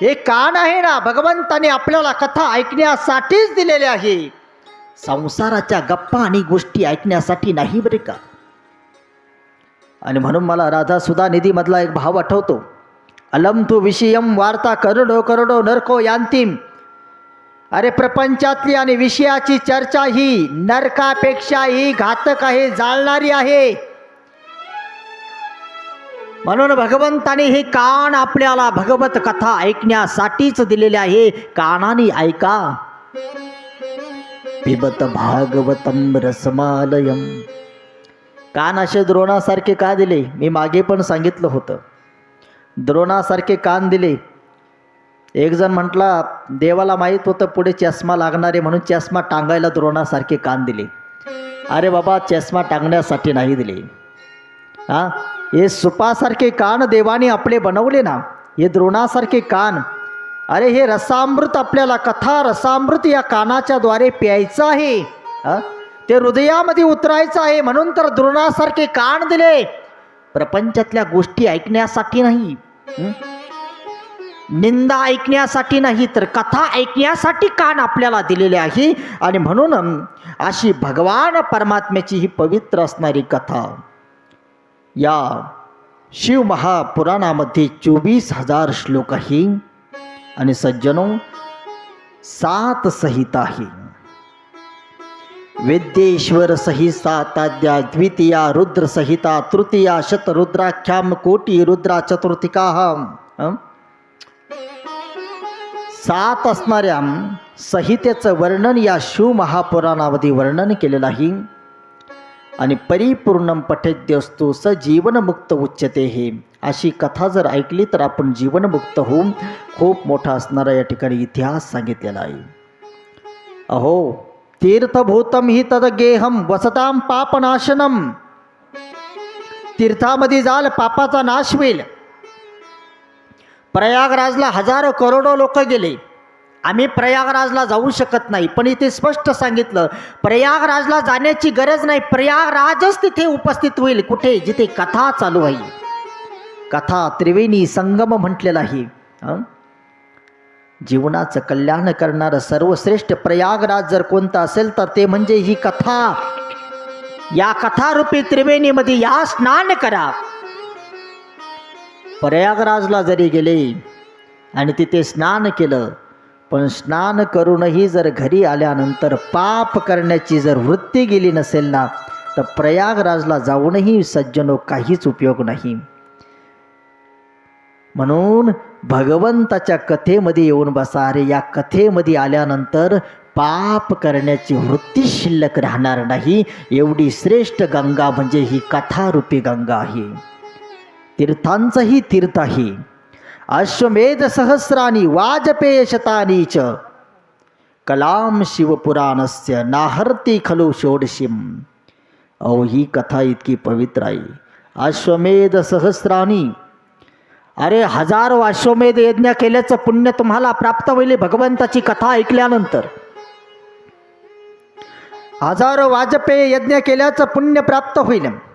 हे कान आहे ना भगवंताने आपल्याला कथा ऐकण्यासाठीच दिलेले आहे. संसाराच्या गप्पा आणि गोष्टी ऐकण्यासाठी नाही बरे का? आणि म्हणून मला राधा सुधा निधीमधला एक भाव आठवतो. अलम तू विषयम वार्ता करोडो करोडो नरको यांतिम. अरे प्रपंचातली आणि विषयाची चर्चा ही नरकापेक्षाही घातक आहे जाळणारी आहे. म्हणून भगवंताने हे कान आपल्याला भगवत कथा ऐकण्यासाठीच दिलेले आहे. कानाने ऐका. पिबत भागवतम रसमालयम. कान असे द्रोणासारखे का दिले? मी मागे पण सांगितलं होतं. द्रोणासारखे कान दिले. एक जण म्हटला देवाला माहीत होतं पुढे चष्मा लागणारे म्हणून चष्मा टांगायला द्रोणासारखे कान दिले. अरे बाबा चष्मा टांगण्यासाठी नाही दिले. हां? हे सुपासारखे कान देवाने आपले बनवले ना हे द्रोणासारखे कान. अरे हे रसामृत आपल्याला कथा रसामृत या कानाच्या द्वारे प्यायचं आहे. हं? ते हृदयामध्ये उतरायचं आहे म्हणून तर द्रोणासारखे कान दिले. प्रपंचातल्या गोष्टी ऐकण्यासाठी नाही. निंदा ऐकण्यासाठी नाही तर कथा ऐकण्यासाठी कान आपल्याला दिलेले आहे. आणि म्हणून अशी भगवान परमात्म्याची ही पवित्र असणारी कथा. या शिवमहापुराणामध्ये चोवीस हजार श्लोक आहे. आणि सज्जनो सात संहिता आहे. वेद्येश्वर संहिता ताद्या द्वितीया रुद्र संहिता तृतीया शतरुद्राख्याम कोटी रुद्रा चतुर्थिका सात असणाऱ्या संहितेचं वर्णन या शिवमहापुराणामध्ये वर्णन केलेलं आहे. आणि परिपूर्णम पठेद्यस्तु स जीवनमुक्त उच्चते हे अशी कथा जर ऐकली तर आपण जीवनमुक्त होऊन खूप मोठा असणारा या ठिकाणी इतिहास सांगितलेला आहे. अहो तीर्थभूतम ही तदगेहम वसताम पापनाशनम तीर्थामध्ये जाल पापाचा नाश होईल. प्रयागराजला हजारो करोडो लोक गेले. आम्ही प्रयागराजला जाऊ शकत नाही. पण इथे स्पष्ट सांगितलं प्रयागराजला जाण्याची गरज नाही. प्रयागराजच तिथे उपस्थित होईल कुठे? जिथे कथा चालू आहे. कथा त्रिवेणी संगम म्हटलेला आहे. जीवनाचं कल्याण करणारं सर्वश्रेष्ठ प्रयागराज जर कोणतं असेल तर ते म्हणजे ही कथा. या कथारूपी त्रिवेणीमध्ये या स्नान करा. प्रयागराजला जरी गेले आणि तिथे स्नान केलं पण स्नान करूनही जर घरी आल्यानंतर पाप करण्याची जर वृत्ती गेली नसेल ना तर प्रयागराजला जाऊनही सज्जनो काहीच उपयोग नाही. म्हणून भगवंताच्या कथेमध्ये येऊन बसा. अरे या कथेमध्ये आल्यानंतर पाप करण्याची वृत्ती शिल्लक राहणार नाही. एवढी श्रेष्ठ गंगा म्हणजे ही कथारूपी गंगा आहे. तीर्थांचंही तीर्थ आहे. अश्वमेध सहस्रानी वाजपेय शतानी च. कलाम शिवपुराणस्य नाहर्ती खलु षोडशीम। अहो ही कथा इतकी पवित्र आहे. अश्वमेध सहस्रानी अरे हजारो अश्वमेध यज्ञ केल्याचं पुण्य तुम्हाला प्राप्त होईल भगवंताची कथा ऐकल्यानंतर. हजारो वाजपेय यज्ञ केल्याचं पुण्य प्राप्त होईल.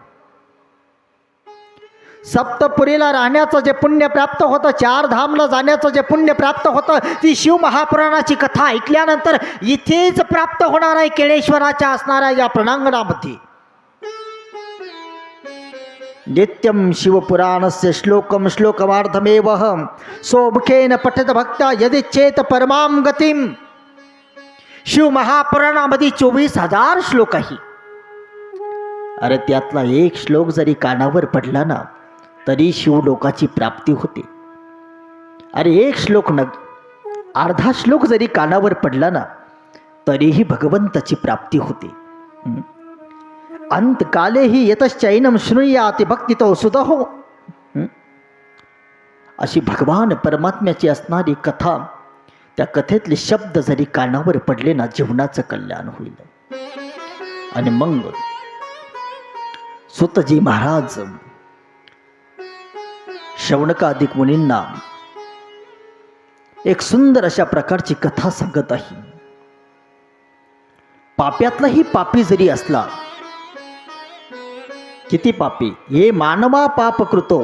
सप्तपुरीला राहण्याचं जे पुण्य प्राप्त होतं चार धामला जाण्याचं जे पुण्य प्राप्त होतं ती शिव महापुराणाची कथा ऐकल्यानंतर इथेच प्राप्त होणार आहे केळेश्वराच्या असणाऱ्या या प्रणांगणामध्ये. नित्यं शिवपुराणस्य श्लोकं श्लोकमार्धमेव सोमुखेन पठत भक्ता यदिच्छेत परमां गतीम शिव महापुराणामध्ये चोवीस हजार श्लोक आहे अरे त्यातला एक श्लोक जरी कानावर पडला ना तरी शिवलोकाची प्राप्ती होते. अरे एक श्लोक न अर्धा श्लोक जरी कानावर पडला ना तरीही भगवंताची प्राप्ती होते. अंतकालेही येतश्चैनम शृणुयाती भक्ती तो सुदहो. हो अशी भगवान परमात्म्याची असणारी कथा त्या कथेतले शब्द जरी कानावर पडले ना जीवनाचं कल्याण होईल. आणि मग सुतजी महाराज शवणकाधिक मुनींना एक सुंदर अशा प्रकारची कथा सांगत आहे. पाप्यातलाही पापी जरी असला किती पापी? हे मानवा पाप कृतो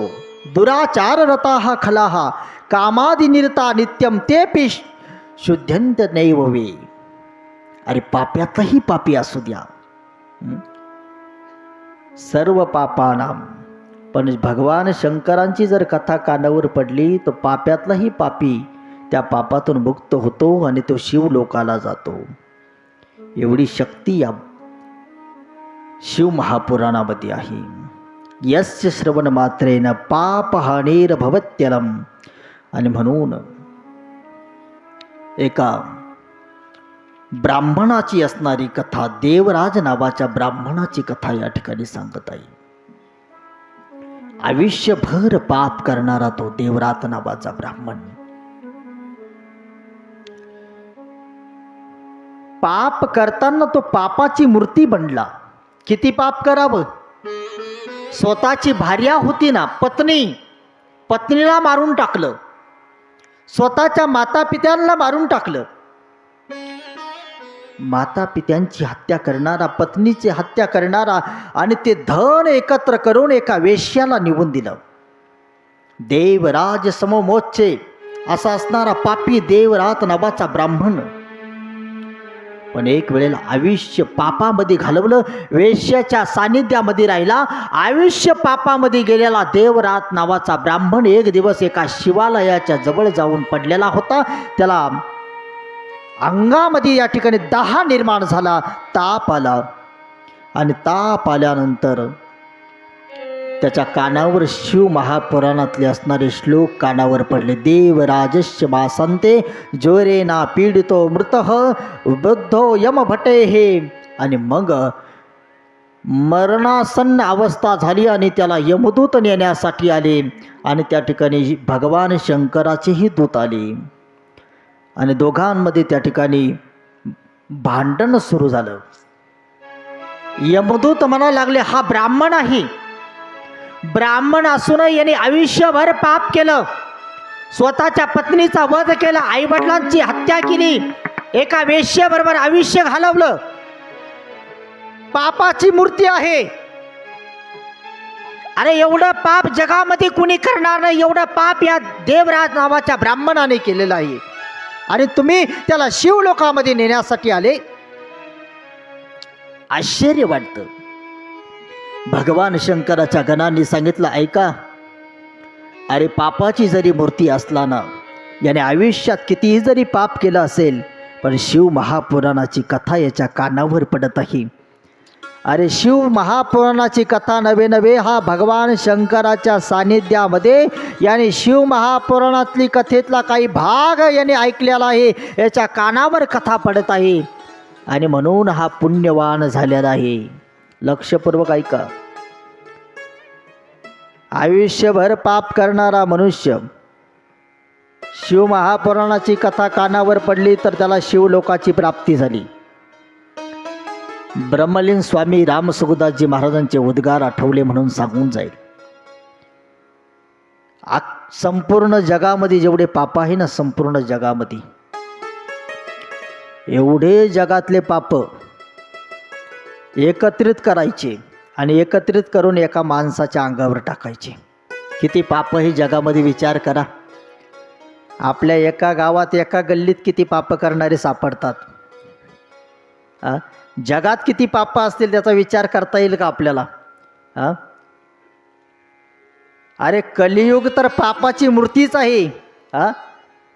दुराचार रता हा खलाहा कामादिनिरता नित्यम ते पी शुद्ध्यंत नैववे अरे पाप्यातलाही पापी असू द्या. सर्व पापानाम पण भगवान शंकरांची जर कथा कानावर पडली तर पाप्यातलाही पापी त्या पापातून मुक्त होतो आणि तो शिवलोकाला जातो. एवढी शक्ती या शिव महापुराणामध्ये आहे. यस्य श्रवण मात्रेन पापहानेर भवत्यलम. आणि म्हणून एका ब्राह्मणाची असणारी कथा देवराज नावाच्या ब्राह्मणाची कथा या ठिकाणी सांगत आहे. आयुष्यभर पाप करणारा तो देवरात नावाचा ब्राह्मण. पाप करताना तो पापाची मूर्ती बनला. किती पाप करावं? स्वतःची भार्या होती ना पत्नी. पत्नीला मारून टाकलं. स्वतःच्या माता पित्यांना मारून टाकलं. माता पित्यांची हत्या करणारा पत्नीची हत्या करणारा आणि ते धन एकत्र करून एका वेश्याला निवून दिलं. देवराज समोमोच्चे असा असणारा पापी देवरात नावाचा ब्राह्मण. पण एक वेळेला आयुष्य पापामध्ये घालवलं वेश्याच्या सानिध्यामध्ये राहिला आयुष्य पापामध्ये गेलेला देवरात नावाचा ब्राह्मण एक दिवस एका शिवालयाच्या जवळ जाऊन पडलेला होता. त्याला अंगामध्ये या ठिकाणी दहा निर्माण झाला ताप आला. आणि ताप आल्यानंतर त्याच्या कानावर शिव महापुराणातले असणारे श्लोक कानावर पडले. देवराजस्य मासंते जोरे ना पीडितो मृत वृद्धो यम भटे हे. आणि मग मरणासन्न अवस्था झाली आणि त्याला यमदूत नेण्यासाठी आले. आणि त्या ठिकाणी भगवान शंकराचेही दूत आले. आणि दोघांमध्ये त्या ठिकाणी भांडण सुरू झालं. यमदूत म्हणा लागले हा ब्राह्मण आहे. ब्राह्मण असूनही याने आयुष्यभर पाप केलं. स्वतःच्या पत्नीचा वध केला आईवडिलांची हत्या केली. एका वेश्याबरोबर आयुष्य घालवलं. पापाची मूर्ती आहे. अरे एवढं पाप जगामध्ये कुणी करणार नाही. एवढं पाप या देवराज नावाच्या ब्राह्मणाने केलेलं आहे. आणि तुम्ही त्याला शिवलोकामध्ये नेण्यासाठी आले. आश्चर्य वाटतं. भगवान शंकराच्या गणांनी सांगितलं ऐका अरे पापाची जरी मूर्ती असला ना याने आयुष्यात कितीही जरी पाप केलं असेल पण शिव महापुराणाची कथा याच्या कानावर पडत आहे. अरे शिव महापुराणाची कथा नवे नवे हा भगवान शंकराच्या सानिध्यामध्ये याने शिव महापुराणातली कथेतला काही भाग याने ऐकलेला आहे याच्या कानावर कथा पडत आहे. आणि म्हणून हा पुण्यवान झालेला आहे. लक्षपूर्वक ऐका. आयुष्यभर पाप करणारा मनुष्य शिव महापुराणाची कथा कानावर पडली तर त्याला शिवलोकाची प्राप्ती झाली. ब्रह्मलीन स्वामी रामसुगदासजी महाराजांचे उद्गार आठवले म्हणून सांगून जाईल. आ संपूर्ण जगामध्ये जेवढे पाप आहे ना संपूर्ण जगामध्ये एवढे जगातले पाप एकत्रित करायचे आणि एकत्रित करून एका माणसाच्या अंगावर टाकायचे. किती पाप ही जगामध्ये विचार करा. आपल्या एका गावात एका गल्लीत किती पाप करणारे सापडतात? जगात किती पाप असतील त्याचा विचार करता येईल का आपल्याला? हां? अरे कलियुग तर पापाची मूर्तीच आहे. हां?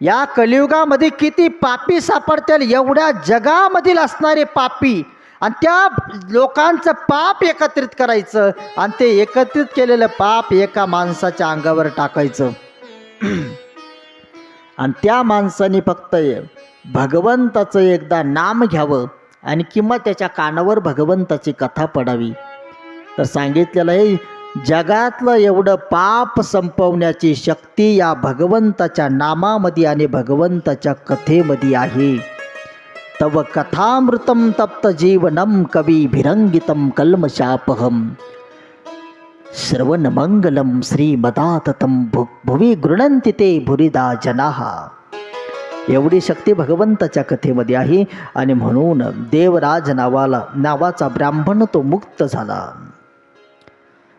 या कलियुगामध्ये किती पापी सापडतील एवढ्या जगामधील असणारे पापी. आणि त्या लोकांचं पाप एकत्रित करायचं आणि ते एकत्रित केलेलं पाप एका माणसाच्या अंगावर टाकायचं. आणि त्या माणसाने फक्त भगवंताचं एकदा नाम घ्यावं. आणि किंवा त्याच्या कानावर भगवंताची कथा पडावी. तर सांगितलेलं आहे जगातलं एवढं पाप संपवण्याची शक्ती या भगवंताच्या नामामध्ये आणि भगवंताच्या कथेमध्ये आहे. तव कथामृतम तप्त जीवनम कवी भिरंगितम कल्मशापहम श्रवणमंगलम श्रीमदाततम भु भुवी गृणंती ते भुरिदा जनाहा एवढी शक्ती भगवंताच्या कथेमध्ये आहे. आणि म्हणून देवराज नावाला नावाचा ब्राह्मण तो मुक्त झाला.